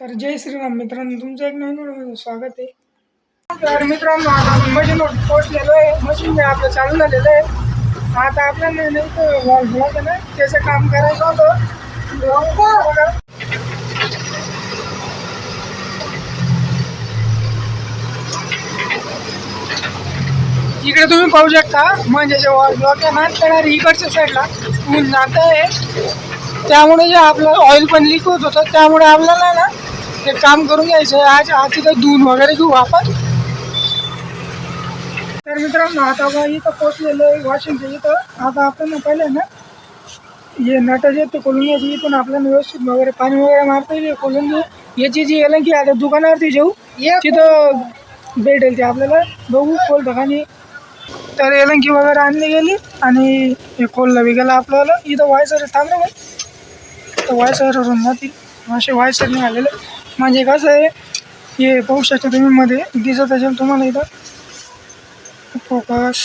तर जय श्रीराम मित्रांनो तुमचं एक नवीन व्हिडिओमध्ये स्वागत आहे. तर मित्रांनो आता आपण मशीन पोचलेलो आहे. मशीन आपलं चालू झालेलं आहे. आता आपल्याला नाही वॉल ब्लॉक आहे ना त्याचं काम करायचं होतं. इकडे तुम्ही पाहू शकता म्हणजे जे वॉल ब्लॉक आहे ना त्या इकडच्या साईडला ऊन जात आहे त्यामुळे जे आपलं ऑइल पण लिक होत होतं त्यामुळे आपल्याला ना ते काम करून घ्यायचं आज आज तिथं धुवून वगैरे घेऊ आपण. तर मित्रांनो आता बा इथं पोचलेलं आहे वॉशिंगचं इथं. आता आपण पहिले ना हे नट जे ते खोलून घ्यायचे इथून आपल्याला व्यवस्थित वगैरे पाणी वगैरे मारता येईल खोलून याची जी येलं की आता दुकानावरती जाऊ तिथं भेटेल ते आपल्याला. बघू खोल ठिकाणी तर एलंकी वगैरे आणली गेली आणि हे खोललं बी गेलं आपल्याला. इथं व्हायचं थांबलं मग तर वायसर होऊन जातील. असे वायसर निघालेले. म्हणजे कसं आहे हे पाहू शकता तुम्ही मध्ये दिसत असेल तुम्हाला इथं? फोकस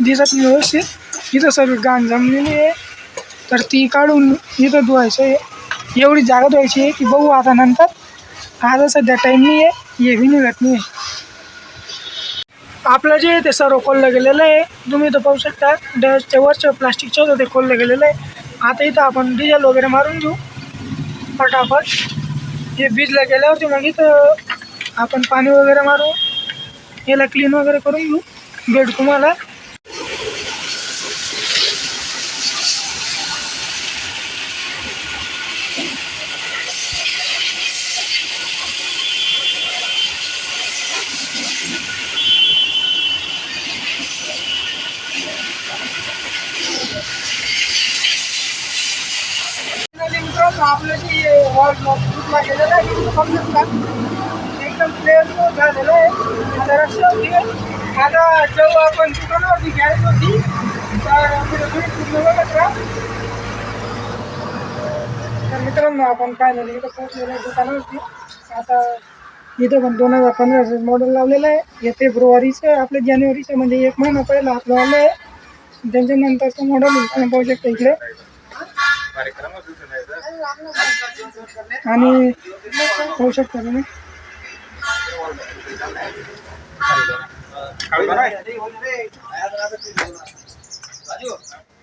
दिसत नाही व्यवस्थित. इथं सर्व घाण जमलेली आहे. तर ती काढून इथं धुवायचं आहे. एवढी जागा धुवायची आहे की बघू आता नंतर. आता सध्या टाईम नाही आहे. हे बी निघत नाही. आपलं जे आहे ते सर्व खोललं गेलेलं आहे. तुम्ही इथं पाहू शकता डस्टच्या वरचं प्लास्टिकचं होतं ते खोललं गेलेलं आहे. आता इथं आपण डिझेल वगैरे मारून घेऊ. फटाफट. हे बीजला गेल्यावरती मग इथं आपण पाणी वगैरे मारू. याला क्लीन वगैरे करून घेऊ. भेट तुम्हाला. आपलं जे वॉर्ड आहे एकदम आहे आता रस्ता होती आता जेव्हा आपण दुकानावरती होती तर मित्रांनो आपण काय झालं इथं पोहोचलेलं आहे दुकानावरती. आता इथं पण दोन हजार पंधराचं मॉडेल लावलेलं आहे. हे फेब्रुवारीचं आपलं जानेवारीचं म्हणजे एक महिना पहिला आपलं आलं आहे. त्याच्यानंतरचं मॉडेल पाहू शकतो इकडे. आणि पाहू शकता तुम्ही.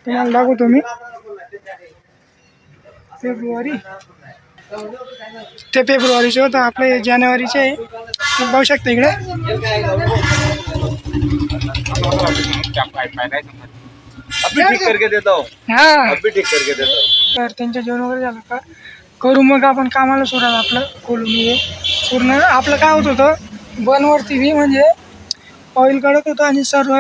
तुम्हाला दाखवतो मी. फेब्रुवारी. ते फेब्रुवारीचे होतं आपले जानेवारीचे. आहे पाहू शकता इकडे. अभी ठीक करके देता हूँ। हा। अभी ठीक करके देता हूँ। तर त्यांच्या जेवण वगैरे झालं का? करू मग आपण कामाला सुरुवात आपलं खोलून हे. पूर्ण आपलं काय होत होतं बनवरती बी म्हणजे ऑइल काढत होतं आणि सर्व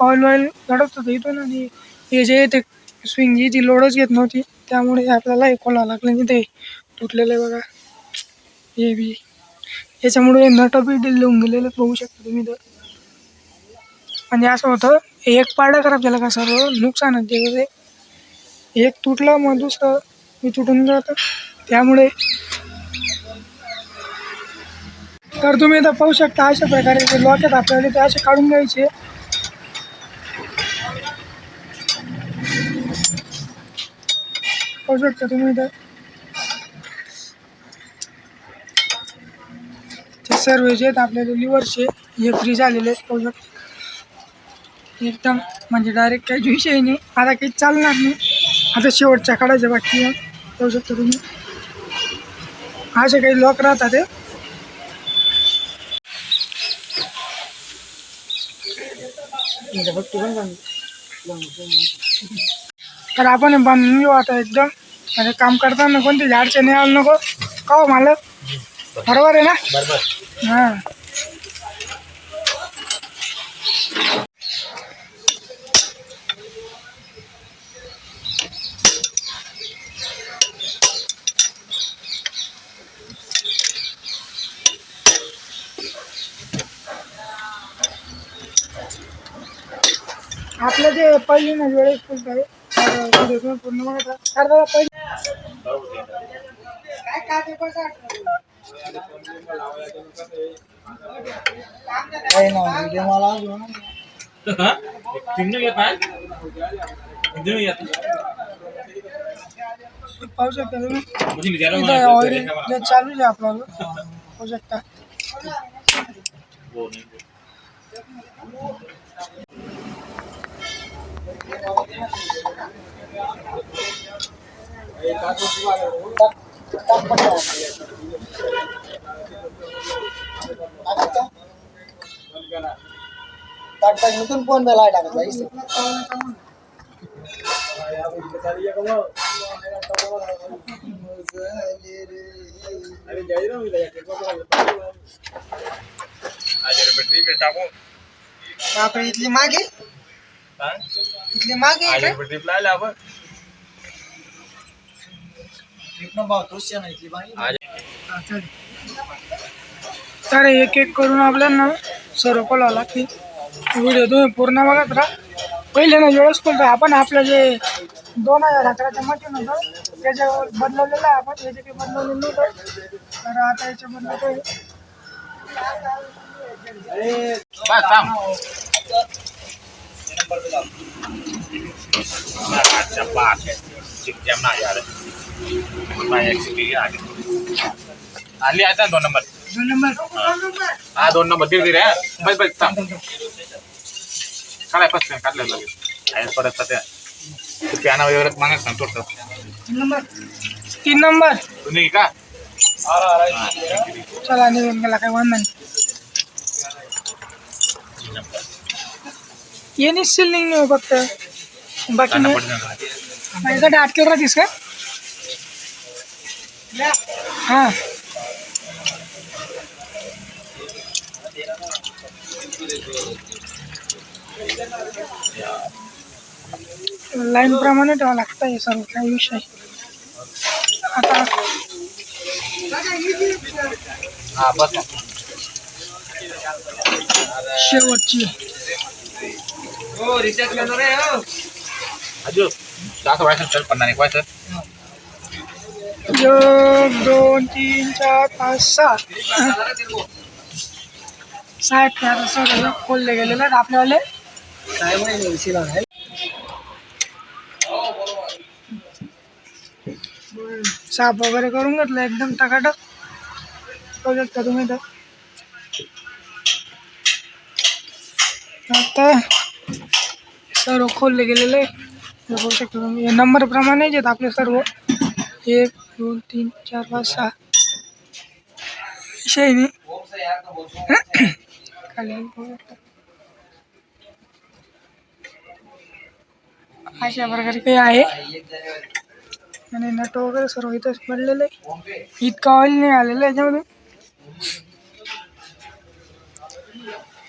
ऑइल ऑइल काढत होतं इथून आणि हे जे ते स्विंग जी ती लोडच घेत नव्हती. त्यामुळे आपल्याला हे खोलावं लागलं आणि ते तुटलेलं आहे बघा. हे बी. याच्यामुळे नट बी लिहून गेलेलं बघू शकता तुम्ही तर. म्हणजे असं होतं एक पाडा खराब झाला का सर्व नुकसान ते एक तुटलं मग दुसरं मी तुटून जातं. त्यामुळे तर तुम्ही इथं पाहू शकता अशा प्रकारे जे लॉकेट आहेत आपल्याला ते असे काढून घ्यायचे. पाहू शकता तुम्ही इथं. ते सर्व जे आहेत आपल्याला लिव्हरचे हे फ्री झालेले आहेत. पाहू शकता. एकदम म्हणजे डायरेक्ट काही विषय नाही. आता काही चालणार नाही. आता शेवटच्या काढायचं बाकी पाहू शकता तुम्ही असे काही लॉक राहतात ते तर आपण बांधून घेऊ आता एकदम. म्हणजे काम करताना कोणती झाडचे नाही आलं नको. का हो मालक? बरोबर आहे ना? बरोबर. हां. आपलं जे पहिली ना वेळेस फुलत आहे तर व्हिडिओ तुम्ही पूर्ण बघा तर दादा पहिली काय काय पेपर काही ना व्हिडिओ मला घेऊन पाहू शकता तुम्ही? इथं ऑइल जे चालू आहे आपल्याला पाहू शकता. नতুन फोन बेला टाकायचा इथे. इथली मागे इथली मागे. तर एक एक करून आपल्याला सर्व खोलावं लागते व्हिडिओ तुम्ही पूर्ण बघत राहा. पहिले ना वेळेस खोलतो आपण आपलं जे दोन हजार अकराचं मशीन होतं त्याच्यावर बदलवलेलं आहे आपण. याचे काही बदलवलेलं नव्हतं तर आता याच्या बदलतो आली आता दोन नंबर दोन नंबर हा दोन नंबर दीड दीड आहे बस बस थांब काढाय फस्ट काढलं लगेच आहे परत त्या पियाना वगैरे मागत सांगतो तीन नंबर तीन नंबर तुम्ही का चला निघून गेला काय वांधा नाही हो नाही पडणार माझ्यासाठी आटकेल राहतीस का हा। लाईन प्रमाणे ठेवा लागतं हे सर्व काही विषय. आता हा अजून व्हायचं चल व्हायचं एक दोन तीन चार पाच सहा सहा तेरा सगळं खोलले गेलेले आहेत आपल्यावाले. आहे साफ वगैरे करून घेतलं एकदम टकाटक. बघू शकता तुम्ही तर. आता सर्व खोलले गेलेले आहे. बघू शकतो तुम्ही. हे नंबर आहेत आपले सर्व. एक दोन तीन चार पाच सहा. शैनी नाही खाली अशा प्रकारे काही आहे. आणि नट वगैरे सर्व इथंच पडलेलं आहे इतका ऑइल नाही आलेलं याच्यामध्ये.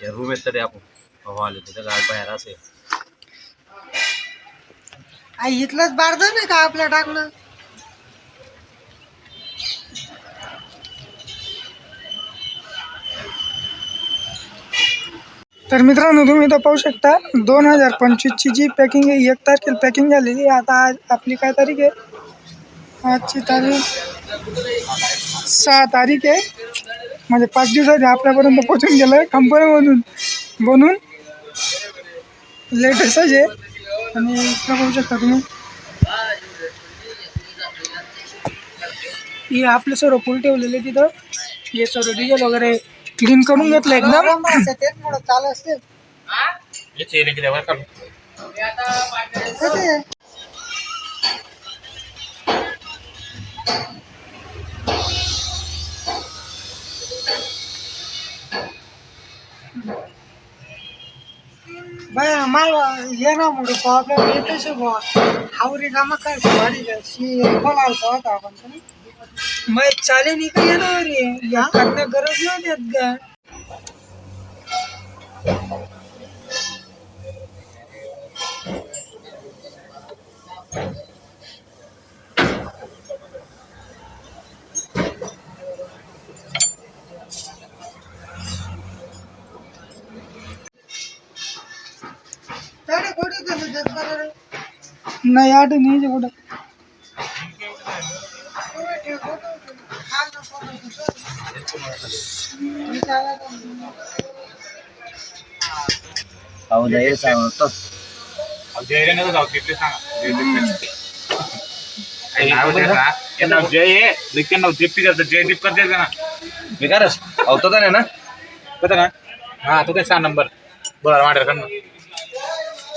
या रूम येत तरी आपण हवा आले तिथं गाड बाहेर असे आई इथलंच बारद नाही का आपल्या टाकलं? तर मित्रांनो तुम्ही इथं पाहू शकता दोन हज़ार पंचवीसची जी पॅकिंग आहे एक तारखेला पॅकिंग झालेली आता आज आपली काय तारीख आहे? आजची तारीख सहा तारीख आहे. म्हणजे पाच दिवसात आपल्यापर्यंत पोचून गेलं आहे कंपनीमधून बनून लेटेस्टच आहे आणि इथं पाहू शकता तुम्ही. हे आपले सर्व फुल ठेवलेले तिथं हे सर्व डिझेल वगैरे क्लीन करून घेतलं एकदम. चालू असते हेच येईल की देवा काढू कधी? बाय मला ये ना म्हणून प्रॉब्लेम येतेच बुवा हावरी कामा काय वाडी शी बोलायला होता आपण का नाही? मग चालेल नाही आठ नाही कुठं अहो सांगतो जयदीप ना. हे नाव जय आहे लेकिन ते नाव दीप्ती जातं जयदीप कर द्यायचं ना. ना? कसं ना हा तो काय सहा नंबर. बरं वाटेल कर ना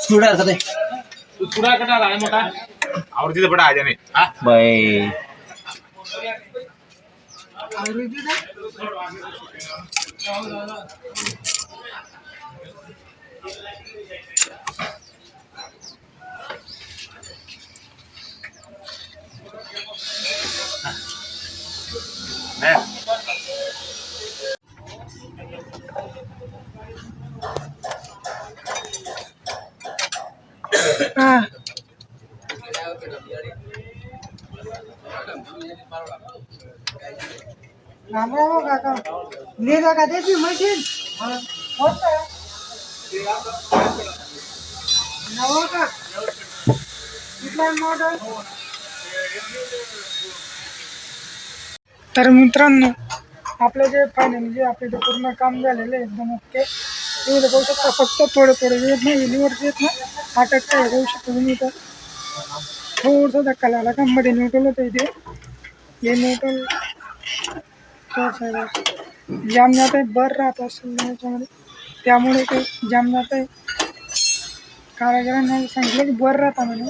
स्टुडंट का ते तुला कसा आला मोठा. आवडतीचं पडा आजा नाही. हा. बाई. राम राम हो काका ले काका त्याची मशीन होतं नवं हो का? कुठला मॉडेल तर मित्रांनो आपलं जे फायनल म्हणजे आपले जे पूर्ण काम झालेलं आहे एकदम ओके तुम्ही बघू शकता फक्त थोडे थोडे जे येत नाही वेलीवरती येत ना हा काय होऊ शकतो तुम्ही तर. थोडंसं धक्का लागला. का मध्ये न्यूट्रल होतं इथे. हे न्यूटल हो, न्यूट्रल जाम जात आहे बर राहत असेल याच्यामध्ये. त्यामुळे ते जाम जात आहे. कारागिरांना सांगितलं की बर राहता म्हणे.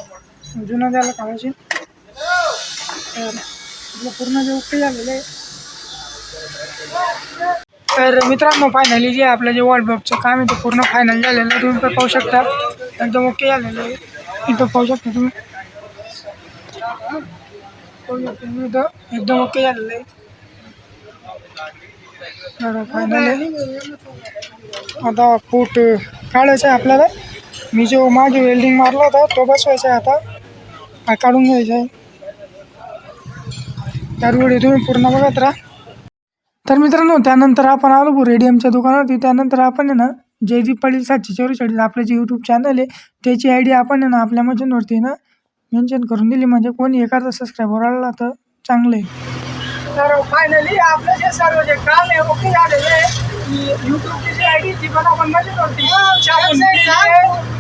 जुनं झालं कामाशी तर आपलं पूर्ण जे ओके झालेलं आहे. तर मित्रांनो फायनली जे आपलं जे वॉल काम आहे ते पूर्ण फायनल झालेलं आहे. तुम्ही पाहू शकता. एकदम ओके झालेलं आहे. इथं पाहू शकता तुम्ही. पाहू शकता इथं. एकदम ओके झालेलं आहे. आता फूट काढायचं आहे आपल्याला. मी जो मागे वेल्डिंग मारला होता तो बसवायचा आहे आता. हा काढून घ्यायचा आहे. तर व्हिडिओ तुम्ही पूर्ण बघत राहा. तर मित्रांनो त्यानंतर आपण आलो रेडियमच्या दुकानावरती. त्यानंतर आपण आहे ना जयदीप पाटील सातशे चौवेचाळीस आपलं जे यूट्यूब चॅनल आहे त्याची आय डी आपण आहे ना आपल्या मशीनवरती ना मेन्शन करून दिली. म्हणजे कोणी एखादा सबस्क्रायबर आला तर चांगलं आहे. तर फायनली आपलं जे सर्व जे काम आहे ओके झालेलं आहे. यूट्यूबची जी आय डी ती पण आपण मशीनवरती छापून दिलेली आहे.